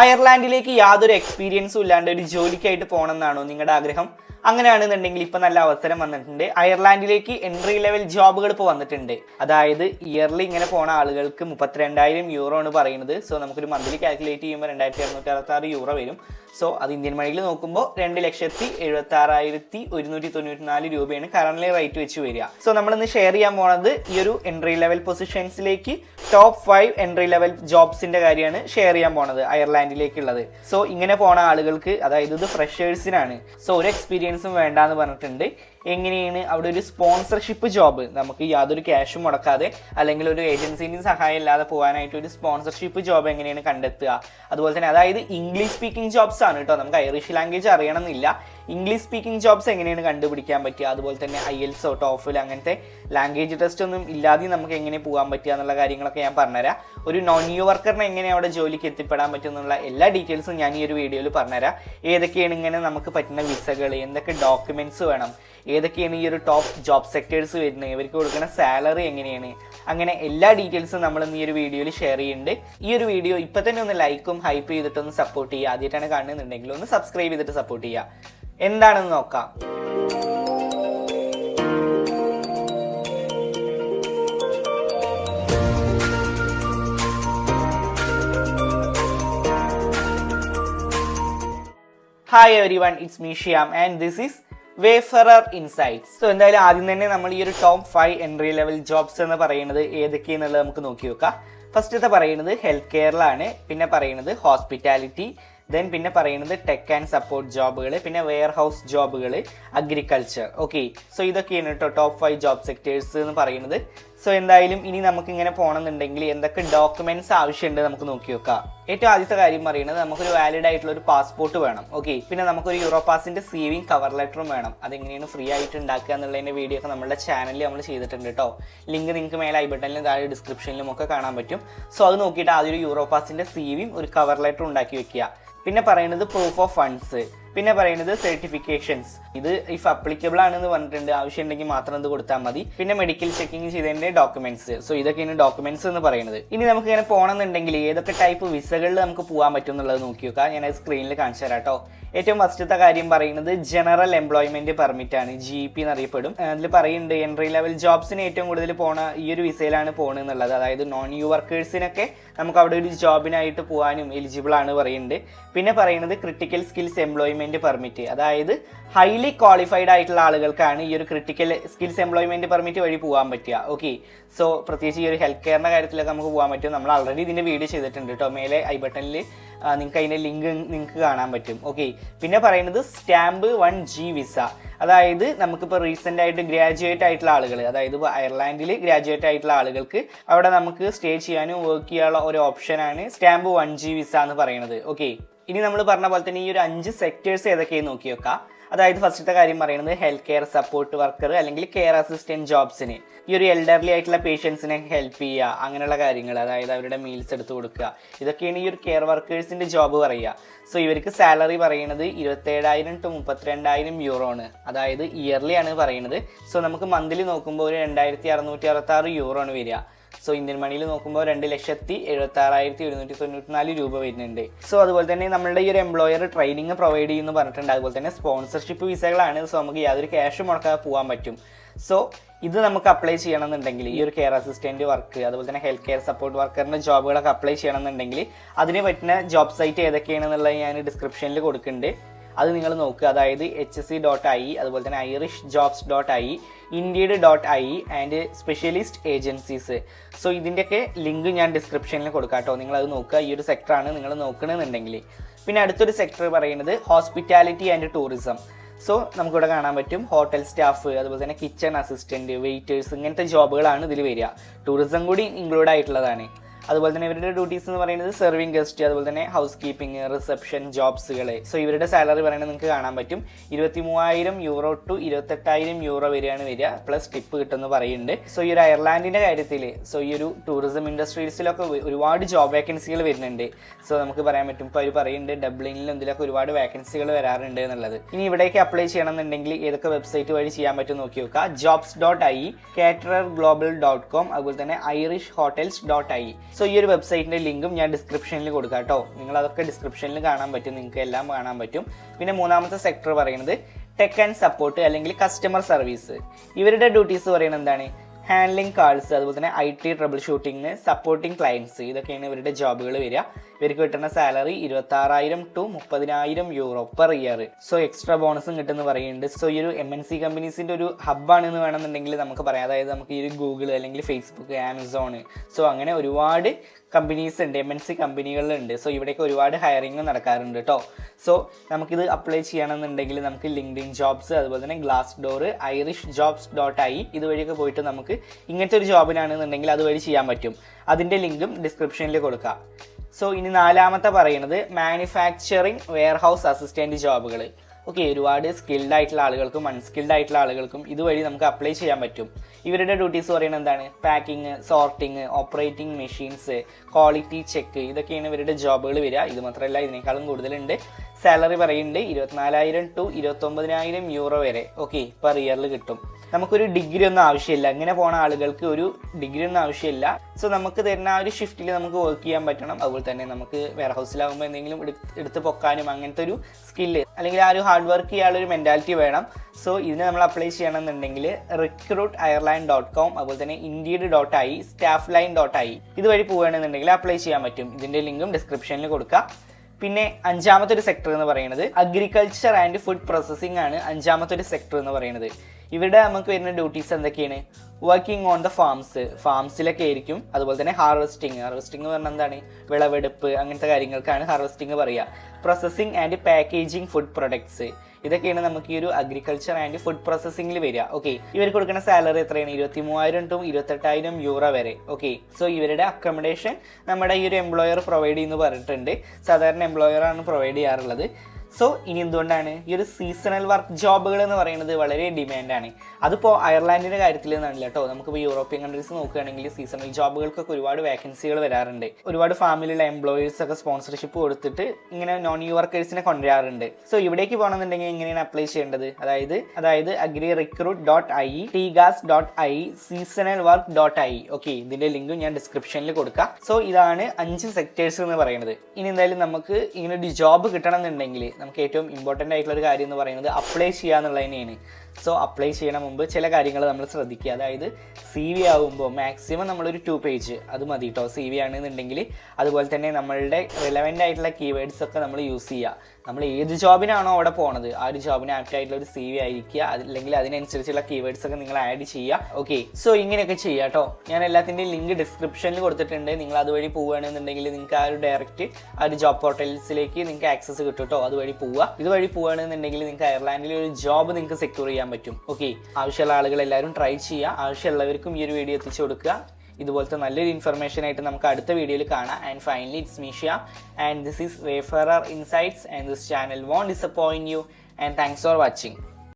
അയർലാൻഡിലേക്ക് യാതൊരു എക്സ്പീരിയൻസും ഇല്ലാണ്ട് ഒരു ജോലിക്കായിട്ട് പോകണമെന്നാണോ നിങ്ങളുടെ ആഗ്രഹം? അങ്ങനെയാണെന്നുണ്ടെങ്കിൽ ഇപ്പം നല്ല അവസരം വന്നിട്ടുണ്ട്. അയർലാൻഡിലേക്ക് എൻട്രി ലെവൽ ജോബുകൾ ഇപ്പോൾ വന്നിട്ടുണ്ട്. അതായത് ഇയർലി ഇങ്ങനെ പോണ ആളുകൾക്ക് മുപ്പത്തിരണ്ടായിരം യൂറോ ആണ് പറയുന്നത്. സോ നമുക്കൊരു മന്ത്ലി കാൽക്കുലേറ്റ് ചെയ്യുമ്പോൾ രണ്ടായിരത്തി അറുന്നൂറ്റി അറുപത്താറ് യൂറോ വരും. സോ അത് ഇന്ത്യൻ മണിയിൽ നോക്കുമ്പോൾ രണ്ട് ലക്ഷത്തി എഴുപത്തി ആറായിരത്തി ഒരുന്നൂറ്റി തൊണ്ണൂറ്റി നാല് രൂപയാണ് കറണ്ട്ലി റേറ്റ് വെച്ച് വരിക. സോ നമ്മൾ ഇന്ന് ഷെയർ ചെയ്യാൻ പോണത് ഈ ഒരു എൻട്രി ലെവൽ പൊസിഷൻസിലേക്ക് ടോപ്പ് ഫൈവ് എൻട്രി ലെവൽ ജോബ്സിന്റെ കാര്യമാണ് ഷെയർ ചെയ്യാൻ പോണത്. അയർലാൻഡിലേക്കുള്ളത് സോ ഇങ്ങനെ പോണ ആളുകൾക്ക് അതായത് ഇത് ഫ്രഷേഴ്സിനാണ് സോ ഒരു എക്സ്പീരിയൻസും വേണ്ട എന്ന് പറഞ്ഞിട്ടുണ്ട്. എങ്ങനെയാണ് അവിടെ ഒരു സ്പോൺസർഷിപ്പ് ജോബ് നമുക്ക് യാതൊരു ക്യാഷും മുടക്കാതെ അല്ലെങ്കിൽ ഒരു ഏജൻസിന്റെയും സഹായം ഇല്ലാതെ പോകാനായിട്ട് ഒരു സ്പോൺസർഷിപ്പ് ജോബ് എങ്ങനെയാണ് കണ്ടെത്തുക? അതുപോലെ തന്നെ അതായത് ഇംഗ്ലീഷ് സ്പീക്കിംഗ് ജോബ്സ് ആണ് കേട്ടോ. നമുക്ക് ഐറിഷ് ലാംഗ്വേജ് അറിയണമെന്നില്ല. ഇംഗ്ലീഷ് സ്പീക്കിംഗ് ജോബ്സ് എങ്ങനെയാണ് കണ്ടുപിടിക്കാൻ പറ്റുക? അതുപോലെ തന്നെ ഐ എൽസോ ടോഫിൽ അങ്ങനത്തെ ലാംഗ്വേജ് ടെസ്റ്റ് ഒന്നും ഇല്ലാതെ നമുക്ക് എങ്ങനെ പോകാൻ പറ്റുക എന്നുള്ള കാര്യങ്ങളൊക്കെ ഞാൻ പറഞ്ഞുതരാം. ഒരു നോൺ ന്യൂ വർക്കറിന് എങ്ങനെ അവിടെ ജോലിക്ക് എത്തിപ്പെടാൻ പറ്റും എന്നുള്ള എല്ലാ ഡീറ്റെയിൽസും ഞാൻ ഈ ഒരു വീഡിയോയിൽ പറഞ്ഞുതരാം. ഏതൊക്കെയാണ് ഇങ്ങനെ നമുക്ക് പറ്റുന്ന വിസകൾ എന്തൊക്കെ ഡോക്യുമെന്റ്സ് വേണം? ഏതൊക്കെയാണ് ഈ ഒരു ടോപ്പ് ജോബ് സെക്ടേഴ്സ് വരുന്നത്? ഇവർക്ക് കൊടുക്കുന്ന സാലറി എങ്ങനെയാണ്? അങ്ങനെ എല്ലാ ഡീറ്റെയിൽസും നമ്മൾ ഈ ഒരു വീഡിയോയിൽ ഷെയർ ചെയ്യുന്നുണ്ട്. ഈ ഒരു വീഡിയോ ഇപ്പം തന്നെ ഒന്ന് ലൈക്കും ഹൈപ്പ് ചെയ്തിട്ടൊന്ന് സപ്പോർട്ട് ചെയ്യുക. ആദ്യമായിട്ടാണ് കാണുന്നുണ്ടെങ്കിൽ ഒന്ന് സബ്സ്ക്രൈബ് ചെയ്തിട്ട് സപ്പോർട്ട് ചെയ്യുക. എന്താണെന്ന് നോക്കാം. Hi everyone it's Meeshiyam and this is Wayfarer Insights so എന്തായാലും ആദ്യം തന്നെ നമ്മൾ ഈ ഒരു top five entry level jobs എന്ന് പറയുന്നത് ഏതൊക്കെയെന്നുള്ളത് നമുക്ക് നോക്കി നോക്കാം ഫസ്റ്റത്തെ പറയുന്നത് ഹെൽത്ത് കെയറിലാണ് പിന്നെ പറയുന്നത് ഹോസ്പിറ്റാലിറ്റി ദെൻ പിന്നെ പറയുന്നത് ടെക് ആൻഡ് സപ്പോർട്ട് ജോബുകൾ പിന്നെ വെയർ ഹൗസ് ജോബുകൾ അഗ്രികൾച്ചർ ഓക്കെ സോ ഇതൊക്കെയാണ് കേട്ടോ ടോപ്പ് ഫൈവ് ജോബ് സെക്ടേഴ്സ് എന്ന് പറയുന്നത്. സോ എന്തായാലും ഇനി നമുക്ക് ഇങ്ങനെ പോകണമെന്നുണ്ടെങ്കിൽ എന്തൊക്കെ ഡോക്യുമെന്റ്സ് ആവശ്യമുണ്ട് നമുക്ക് നോക്കി നോക്കാം ഏറ്റവും ആദ്യത്തെ കാര്യം പറയുന്നത് നമുക്കൊരു വാലിഡ് ആയിട്ടുള്ള ഒരു പാസ്പോർട്ട് വേണം. ഓക്കെ പിന്നെ നമുക്കൊരു യൂറോപാസിന്റെ സേവിങ് കവർ ലെറ്ററും വേണം. അതെങ്ങനെയാണ് ഫ്രീ ആയിട്ട് ഉണ്ടാക്കുക എന്നുള്ളതിന്റെ വീഡിയോ ഒക്കെ നമ്മുടെ ചാനലിൽ നമ്മൾ ചെയ്തിട്ടുണ്ട് കേട്ടോ ലിങ്ക് നിങ്ങൾക്ക് മേലെ ഐ ബട്ടണിലും താഴെ ഡിസ്ക്രിപ്ഷനിലും ഒക്കെ കാണാൻ പറ്റും. സോ അത് നോക്കിയിട്ട് ആദ്യം ഒരു യൂറോപാസിന്റെ സേവിങ് ഒരു കവർ ലെറ്റർ ഉണ്ടാക്കി വെക്കുക. പിന്നെ പറയുന്നത് പ്രൂഫ് ഓഫ് ഫണ്ട്സ് പിന്നെ പറയുന്നത് സർട്ടിഫിക്കേഷൻസ് ഇത് ഇഫ് അപ്ലിക്കബിൾ ആണെന്ന് പറഞ്ഞിട്ടുണ്ട്. ആവശ്യമുണ്ടെങ്കിൽ മാത്രം ഇത് കൊടുത്താൽ മതി. പിന്നെ മെഡിക്കൽ ചെക്കിംഗ് ചെയ്തതിന്റെ ഡോക്യുമെന്റ്സ് സോ ഇതൊക്കെയാണ് ഡോക്യുമെന്റ്സ് എന്ന് പറയുന്നത്. ഇനി നമുക്ക് ഇങ്ങനെ പോകണമെന്നുണ്ടെങ്കിൽ ഏതൊക്കെ ടൈപ്പ് വിസകളിൽ നമുക്ക് പോകാൻ പറ്റും എന്നുള്ളത് നോക്കി നോക്കാം. ഞാൻ സ്ക്രീനിൽ കാണിച്ചു തരാം കേട്ടോ ഏറ്റവും ഫസ്റ്റത്തെ കാര്യം പറയുന്നത് ജനറൽ എംപ്ലോയ്മെന്റ് പെർമിറ്റ് ആണ്. ജി പി എന്നറിയപ്പെടും. അതിൽ പറയുന്നുണ്ട് എൻട്രി ലെവൽ ജോബ്സിന് ഏറ്റവും കൂടുതൽ പോണ ഈ ഒരു വിസയിലാണ് പോകണമെന്നുള്ളത് അതായത് നോൺ യു വർക്കേഴ്സിനൊക്കെ നമുക്ക് അവിടെ ഒരു ജോബിനായിട്ട് പോകാനും എലിജിബിൾ ആണ് പറയുന്നുണ്ട്. പിന്നെ പറയുന്നത് ക്രിട്ടിക്കൽ സ്കിൽസ് എംപ്ലോയ്മെന്റ് പെർമിറ്റ് അതായത് ഹൈലി ക്വാളിഫൈഡ് ആയിട്ടുള്ള ആളുകൾക്കാണ് ഈ ഒരു ക്രിട്ടിക്കൽ സ്കിൽസ് എംപ്ലോയ്മെന്റ് പെർമിറ്റ് വഴി പോകാൻ പറ്റുക. ഓക്കെ സോ പ്രത്യേകിച്ച് ഈ ഒരു ഹെൽത്ത് കെയറിന്റെ കാര്യത്തിലൊക്കെ നമുക്ക് പോകാൻ പറ്റും. നമ്മൾ ഓൾറെഡി ഇതിന്റെ വീഡിയോ ചെയ്തിട്ടുണ്ട് കേട്ടോ മേലെ ഐ ബട്ടണിൽ നിങ്ങൾക്ക് അതിന്റെ ലിങ്ക് നിങ്ങൾക്ക് കാണാൻ പറ്റും. ഓക്കെ പിന്നെ പറയുന്നത് സ്റ്റാമ്പ് വൺ ജി വിസ അതായത് നമുക്കിപ്പോൾ റീസെന്റ് ആയിട്ട് ഗ്രാജുവേറ്റ് ആയിട്ടുള്ള ആളുകൾ അതായത് ഇപ്പോൾ അയർലാൻഡിൽ ഗ്രാജുവേറ്റ് ആയിട്ടുള്ള ആളുകൾക്ക് അവിടെ നമുക്ക് സ്റ്റേ ചെയ്യാനും വർക്ക് ചെയ്യാനുള്ള ഒരു ഓപ്ഷനാണ് സ്റ്റാമ്പ് വൺ ജി വിസ എന്ന് പറയുന്നത്. ഓക്കെ ഇനി നമ്മൾ പറഞ്ഞ പോലെ തന്നെ ഈ ഒരു അഞ്ച് സെക്ടേഴ്സ് ഏതൊക്കെയെന്ന് നോക്കി വെക്കാം അതായത് ഫസ്റ്റത്തെ കാര്യം പറയുന്നത് ഹെൽത്ത് കെയർ സപ്പോർട്ട് വർക്കർ അല്ലെങ്കിൽ കെയർ അസിസ്റ്റന്റ് ജോബ്സിന് ഈ ഒരു എൽഡർലി ആയിട്ടുള്ള പേഷ്യൻസിനെ ഹെൽപ്പ് ചെയ്യുക അങ്ങനെയുള്ള കാര്യങ്ങൾ അതായത് അവരുടെ മീൽസ് എടുത്ത് കൊടുക്കുക. ഇതൊക്കെയാണ് ഈ ഒരു കെയർ വർക്കേഴ്സിന്റെ ജോബ് പറയുക. സോ ഇവർക്ക് സാലറി പറയുന്നത് ഇരുപത്തേഴായിരം ടു മുപ്പത്തിരണ്ടായിരം യൂറോ ആണ്. അതായത് ഇയർലി ആണ് പറയുന്നത്. സോ നമുക്ക് മന്ത്ലി നോക്കുമ്പോൾ ഒരു രണ്ടായിരത്തി അറുന്നൂറ്റി അറുപത്തി യൂറോ ആണ് വരിക. സോ ഇന്ത്യൻ മണിയിൽ നോക്കുമ്പോൾ രണ്ട് ലക്ഷത്തി എഴുപത്തി ആറായിരത്തി ഒരുന്നൂറ്റി തൊണ്ണൂറ്റി നാല് രൂപ വരുന്നുണ്ട്. സോ അതുപോലെ തന്നെ നമ്മളുടെ ഈ ഒരു എംപ്ലോയർ ട്രെയിനിങ് പ്രൊവൈഡ് ചെയ്യുന്നു പറഞ്ഞിട്ടുണ്ട്. അതുപോലെ തന്നെ സ്പോൺസർഷിപ്പ് വിസകളാണ് സോ നമുക്ക് യാതൊരു ക്യാഷ് മുടക്കാതെ പോകാൻ പറ്റും. സോ ഇത് നമുക്ക് അപ്ലൈ ചെയ്യണമെന്നുണ്ടെങ്കിൽ ഈ ഒരു കെയർ അസിസ്റ്റന്റ് വർക്ക് അതുപോലെ തന്നെ ഹെൽത്ത് കെയർ സപ്പോർട്ട് വർക്കറിന്റെ ജോബുകളൊക്കെ അപ്ലൈ ചെയ്യണമെന്നുണ്ടെങ്കിൽ അതിന് പറ്റുന്ന ജോബ് സൈറ്റ് ഏതൊക്കെയാണെന്നുള്ളത് ഞാൻ ഡിസ്ക്രിപ്ഷനിൽ കൊടുക്കുന്നുണ്ട്. അത് നിങ്ങൾ നോക്കുക. അതായത് H S C dot I അതുപോലെ തന്നെ ഐറിഷ് ജോബ്സ് ഡോട്ട് ഐ ഇന്ത്യയുടെ dot I and specialist agencies so ഇതിന്റെയൊക്കെ ലിങ്ക് ഞാൻ ഡിസ്ക്രിപ്ഷനിൽ കൊടുക്കാം കേട്ടോ. നിങ്ങൾ അത് നോക്കുക. ഈ ഒരു സെക്ടറാണ് നിങ്ങൾ നോക്കണമെന്നുണ്ടെങ്കിൽ പിന്നെ അടുത്തൊരു സെക്ടർ പറയുന്നത് ഹോസ്പിറ്റാലിറ്റി ആൻഡ് ടൂറിസം സോ നമുക്കിവിടെ കാണാൻ പറ്റും. ഹോട്ടൽ സ്റ്റാഫ് അതുപോലെ തന്നെ കിച്ചൺ അസിസ്റ്റന്റ് വെയിറ്റേഴ്സ് ഇങ്ങനത്തെ ജോബുകളാണ് ഇതിൽ വരിക. ടൂറിസം കൂടി ഇൻക്ലൂഡ് ആയിട്ടുള്ളതാണ്. അതുപോലെ തന്നെ ഇവരുടെ ഡ്യൂട്ടീസ് എന്ന് പറയുന്നത് സെർവിങ് ഗസ്റ്റ് അതുപോലെ തന്നെ ഹൗസ് കീപ്പിംഗ് റിസപ്ഷൻ ജോബ്സുകൾ സോ ഇവരുടെ സാലറി പറയുന്നത് നിങ്ങൾക്ക് കാണാൻ പറ്റും. ഇരുപത്തി മൂവായിരം യൂറോ ടു ഇരുപത്തെട്ടായിരം യൂറോ വരെയാണ് വരിക. പ്ലസ് ടിപ്പ് കിട്ടുമെന്ന് പറയുന്നുണ്ട്. സോ ഈ ഒരു അയർലാൻഡിന്റെ കാര്യത്തിൽ സോ ഈ ഒരു ടൂറിസം ഇൻഡസ്ട്രീസിലൊക്കെ ഒരുപാട് ജോബ് വേക്കൻസികൾ വരുന്നുണ്ട്. സോ നമുക്ക് പറയാൻ പറ്റും. ഇപ്പൊ അവർ പറയുന്നുണ്ട് ഡബ്ലിനിലും എന്തിലൊക്കെ ഒരുപാട് വേക്കൻസികൾ വരാറുണ്ട് എന്നുള്ളത്. ഇനി ഇവിടേക്ക് അപ്ലൈ ചെയ്യണമെന്നുണ്ടെങ്കിൽ ഏതൊക്കെ വെബ്സൈറ്റ് വഴി ചെയ്യാൻ പറ്റും നോക്കി നോക്കുക. Jobs dot I caterer global dot com അതുപോലെ തന്നെ Irish hotels dot I so ഈ ഒരു വെബ്സൈറ്റിന്റെ ലിങ്കും ഞാൻ ഡിസ്ക്രിപ്ഷനിൽ കൊടുക്കാം കേട്ടോ നിങ്ങൾ അതൊക്കെ ഡിസ്ക്രിപ്ഷനിൽ കാണാൻ പറ്റും നിങ്ങൾക്ക് എല്ലാം കാണാൻ പറ്റും. പിന്നെ മൂന്നാമത്തെ സെക്ടർ പറയുന്നത് ടെക് ആൻഡ് സപ്പോർട്ട് അല്ലെങ്കിൽ കസ്റ്റമർ സർവീസ് ഇവരുടെ ഡ്യൂട്ടീസ് പറയുന്നത് എന്താണ്? ഹാൻഡ്ലിംഗ് കാൾസ് അതുപോലെ തന്നെ I T troubleshooting supporting clients ഇതൊക്കെയാണ് ഇവരുടെ ജോബുകൾ വരിക. ഇവർക്ക് കിട്ടുന്ന സാലറി ഇരുപത്താറായിരം ടു മുപ്പതിനായിരം euro per year so extra ബോണസും കിട്ടുമെന്ന് പറയുന്നുണ്ട്. സോ ഈ ഒരു എം എൻ സി കമ്പനീസിന്റെ ഒരു ഹബ്ബാണെന്ന് വേണമെന്നുണ്ടെങ്കിൽ നമുക്ക് പറയാം. അതായത് നമുക്ക് ഈ ഒരു ഗൂഗിൾ അല്ലെങ്കിൽ ഫേസ്ബുക്ക് ആമസോൺ സോ അങ്ങനെ ഒരുപാട് കമ്പനീസ് ഉണ്ട് എം എൻ സി കമ്പനികളുണ്ട് സോ ഇവിടേക്ക് ഒരുപാട് ഹയറിംഗ് നടക്കാറുണ്ട് കേട്ടോ സോ നമുക്കിത് അപ്ലൈ ചെയ്യണമെന്നുണ്ടെങ്കിൽ നമുക്ക് ലിങ്ക്ഡിൻ ജോബ്സ് അതുപോലെ തന്നെ Glassdoor Irish jobs dot I ഇതുവഴിയൊക്കെ പോയിട്ട് നമുക്ക് ഇങ്ങനത്തെ ഒരു ജോബിനാണെന്നുണ്ടെങ്കിൽ അതുവഴി ചെയ്യാൻ പറ്റും. അതിന്റെ ലിങ്കും ഡിസ്ക്രിപ്ഷനിൽ കൊടുക്കാം. സോ ഇനി നാലാമത്തെ പറയുന്നത് മാനുഫാക്ചറിങ് വെയർഹൗസ് അസിസ്റ്റന്റ് ജോബുകൾ ഓക്കെ ഒരുപാട് സ്കിൽഡ് ആയിട്ടുള്ള ആളുകൾക്കും അൺസ്കിൽഡ് ആയിട്ടുള്ള ആളുകൾക്കും ഇതുവഴി നമുക്ക് അപ്ലൈ ചെയ്യാൻ പറ്റും. ഇവരുടെ ഡ്യൂട്ടീസ് പറയുന്നത് എന്താണ്? Packing sorting operating machines quality check ഇതൊക്കെയാണ് ഇവരുടെ ജോബുകൾ വരിക. ഇത് മാത്രമല്ല ഇതിനേക്കാളും കൂടുതലുണ്ട്. സാലറി പറയുന്നുണ്ട് ഇരുപത്തിനാലായിരം ടു ഇരുപത്തൊമ്പതിനായിരം യൂറോ വരെ. ഓക്കെ പെർ ഇയറിൽ കിട്ടും. നമുക്കൊരു ഡിഗ്രി ഒന്നും ആവശ്യമില്ല. ഇങ്ങനെ പോണ ആളുകൾക്ക് ഒരു ഡിഗ്രി ഒന്നും ആവശ്യമില്ല. സോ നമുക്ക് തരുന്ന ആ ഒരു ഷിഫ്റ്റിൽ നമുക്ക് വർക്ക് ചെയ്യാൻ പറ്റണം. അതുപോലെ തന്നെ നമുക്ക് വെയർ ഹൗസിലാകുമ്പോൾ എന്തെങ്കിലും എടുത്ത് പൊക്കാനും അങ്ങനത്തെ ഒരു സ്കില്ല് അല്ലെങ്കിൽ ആ ഒരു ഹാർഡ് വർക്ക് ചെയ്യാനുള്ള ഒരു മെന്റാലിറ്റി വേണം. സോ ഇതിന് നമ്മൾ അപ്ലൈ ചെയ്യണമെന്നുണ്ടെങ്കിൽ റിക്രൂട്ട് അയർലൈൻ ഡോട്ട് കോം അതുപോലെ തന്നെ ഇന്ത്യയുടെ dot ie staff line dot ie ഇതുവഴി പോവുകയാണെന്നുണ്ടെങ്കിൽ അപ്ലൈ ചെയ്യാൻ പറ്റും. ഇതിന്റെ ലിങ്കും ഡിസ്ക്രിപ്ഷനിൽ കൊടുക്കുക പിന്നെ അഞ്ചാമത്തെ ഒരു സെക്ടർ എന്ന് പറയുന്നത് അഗ്രികൾച്ചർ ആൻഡ് ഫുഡ് പ്രോസസ്സിംഗ് ആണ് അഞ്ചാമത്തെ ഒരു സെക്ടർ എന്ന് പറയുന്നത്. ഇവിടെ നമുക്ക് വരുന്ന ഡ്യൂട്ടീസ് എന്തൊക്കെയാണ്? വർക്കിംഗ് ഓൺ ദ ഫാംസ് ഫാംസിലൊക്കെ ആയിരിക്കും. അതുപോലെ തന്നെ ഹാർവെസ്റ്റിംഗ് ഹാർവെസ്റ്റിംഗ് പറഞ്ഞാൽ എന്താണ്? വിളവെടുപ്പ് അങ്ങനത്തെ കാര്യങ്ങൾക്കാണ് ഹാർവെസ്റ്റിംഗ് പറയുക. Processing and packaging food products ഇതൊക്കെയാണ് നമുക്ക് ഈ ഒരു അഗ്രികൾച്ചർ ആൻഡ് ഫുഡ് പ്രോസസ്സിംഗിൽ വരിക. ഓക്കെ ഇവർക്ക് കൊടുക്കുന്ന സാലറി എത്രയാണ്? ഇരുപത്തി മൂവായിരം ടു ഇരുപത്തെട്ടായിരം യൂറോ വരെ. ഓക്കെ സോ ഇവരുടെ അക്കോമഡേഷൻ നമ്മുടെ ഈ ഒരു എംപ്ലോയർ പ്രൊവൈഡ് ചെയ്യുന്നു പറഞ്ഞിട്ടുണ്ട്. സാധാരണ എംപ്ലോയർ ആണ് പ്രൊവൈഡ് ചെയ്യാറുള്ളത്. സോ ഇനി എന്തുകൊണ്ടാണ് ഈ ഒരു സീസണൽ വർക്ക് ജോബുകൾ എന്ന് പറയുന്നത് വളരെ ഡിമാൻഡാണ് അതിപ്പോൾ അയർലാൻഡിന്റെ കാര്യത്തിൽ നിന്നാണ് കേട്ടോ നമുക്കിപ്പോൾ യൂറോപ്യൻ കൺട്രീസ് നോക്കുകയാണെങ്കിൽ സീസണൽ ജോബുകൾക്കൊക്കെ ഒരുപാട് വേക്കൻസികൾ വരാറുണ്ട്. ഒരുപാട് ഫാമിലിയുള്ള എംപ്ലോയീസ് ഒക്കെ സ്പോൺസർഷിപ്പ് കൊടുത്തിട്ട് ഇങ്ങനെ നോൺ യു വർക്കേഴ്സിനെ കൊണ്ടുവരാറുണ്ട്. സോ ഇവിടേക്ക് പോകണമെന്നുണ്ടെങ്കിൽ എങ്ങനെയാണ് അപ്ലൈ ചെയ്യേണ്ടത്? അതായത് അതായത് agri recruit dot ie Teagasc dot ie seasonal work dot ie okay ഇതിന്റെ ലിങ്ക് ഞാൻ ഡിസ്ക്രിപ്ഷനിൽ കൊടുക്കാം. സോ ഇതാണ് അഞ്ച് സെക്ടേഴ്സ് എന്ന് പറയുന്നത്. ഇനി എന്തായാലും നമുക്ക് ഇങ്ങനെ ഒരു ജോബ് കിട്ടണം എന്നുണ്ടെങ്കിൽ നമുക്ക് ഏറ്റവും ഇമ്പോർട്ടന്റ് ആയിട്ടുള്ള ഒരു കാര്യം എന്ന് പറയുന്നത് അപ്ലൈ ചെയ്യുക എന്നുള്ളത് തന്നെയാണ് സോ അപ്ലൈ ചെയ്യണ മുമ്പ് ചില കാര്യങ്ങൾ നമ്മൾ ശ്രദ്ധിക്കുക. അതായത് സി വി ആകുമ്പോൾ മാക്സിമം നമ്മളൊരു ടു പേജ് അത് മതി കേട്ടോ സി വി ആണെന്നുണ്ടെങ്കിൽ അതുപോലെ തന്നെ നമ്മളുടെ റിലവന്റ് ആയിട്ടുള്ള കീവേഡ്സ് ഒക്കെ നമ്മൾ യൂസ് ചെയ്യുക. നമ്മൾ ഏത് ജോബിനാണോ അവിടെ പോണത്. ആ ഒരു ജോബിന് ആപ്റ്റ് ആയിട്ടുള്ള ഒരു സി വി ആയിരിക്കുക. അല്ലെങ്കിൽ അതിനനുസരിച്ചുള്ള കീവേഡ്സ് ഒക്കെ നിങ്ങൾ ആഡ് ചെയ്യുക. ഓക്കെ സോ ഇങ്ങനെയൊക്കെ ചെയ്യുക കേട്ടോ ഞാൻ എല്ലാത്തിന്റെയും ലിങ്ക് ഡിസ്ക്രിപ്ഷനിൽ കൊടുത്തിട്ടുണ്ട്. നിങ്ങൾ അതുവഴി പോവുകയാണെന്നുണ്ടെങ്കിൽ നിങ്ങൾക്ക് ആ ഒരു ഡയറക്റ്റ് ആ ഒരു ജോബ് പോർട്ടൽസിലേക്ക് നിങ്ങൾക്ക് ആക്സസ് കിട്ടും കേട്ടോ അതുവഴി പോവുക. ഇതുവഴി പോവുകയാണെന്നുണ്ടെങ്കിൽ നിങ്ങൾക്ക് അയർലാൻഡിൽ ഒരു ജോബ് നിങ്ങൾക്ക് സെക്യൂർ ചെയ്യാൻ പറ്റും. ഓക്കെ ആവശ്യമുള്ള ആളുകൾ എല്ലാവരും ട്രൈ ചെയ്യുക. ആവശ്യമുള്ളവർക്കും ഈ ഒരു വീഡിയോ എത്തിച്ചു കൊടുക്കുക. ഇതുപോലത്തെ നല്ലൊരു ഇൻഫർമേഷൻ ആയിട്ട് നമുക്ക് അടുത്ത വീഡിയോയിൽ കാണാം. And finally it's Meeshya and this is Wayfarer Insights and this channel won't disappoint you and thanks for watching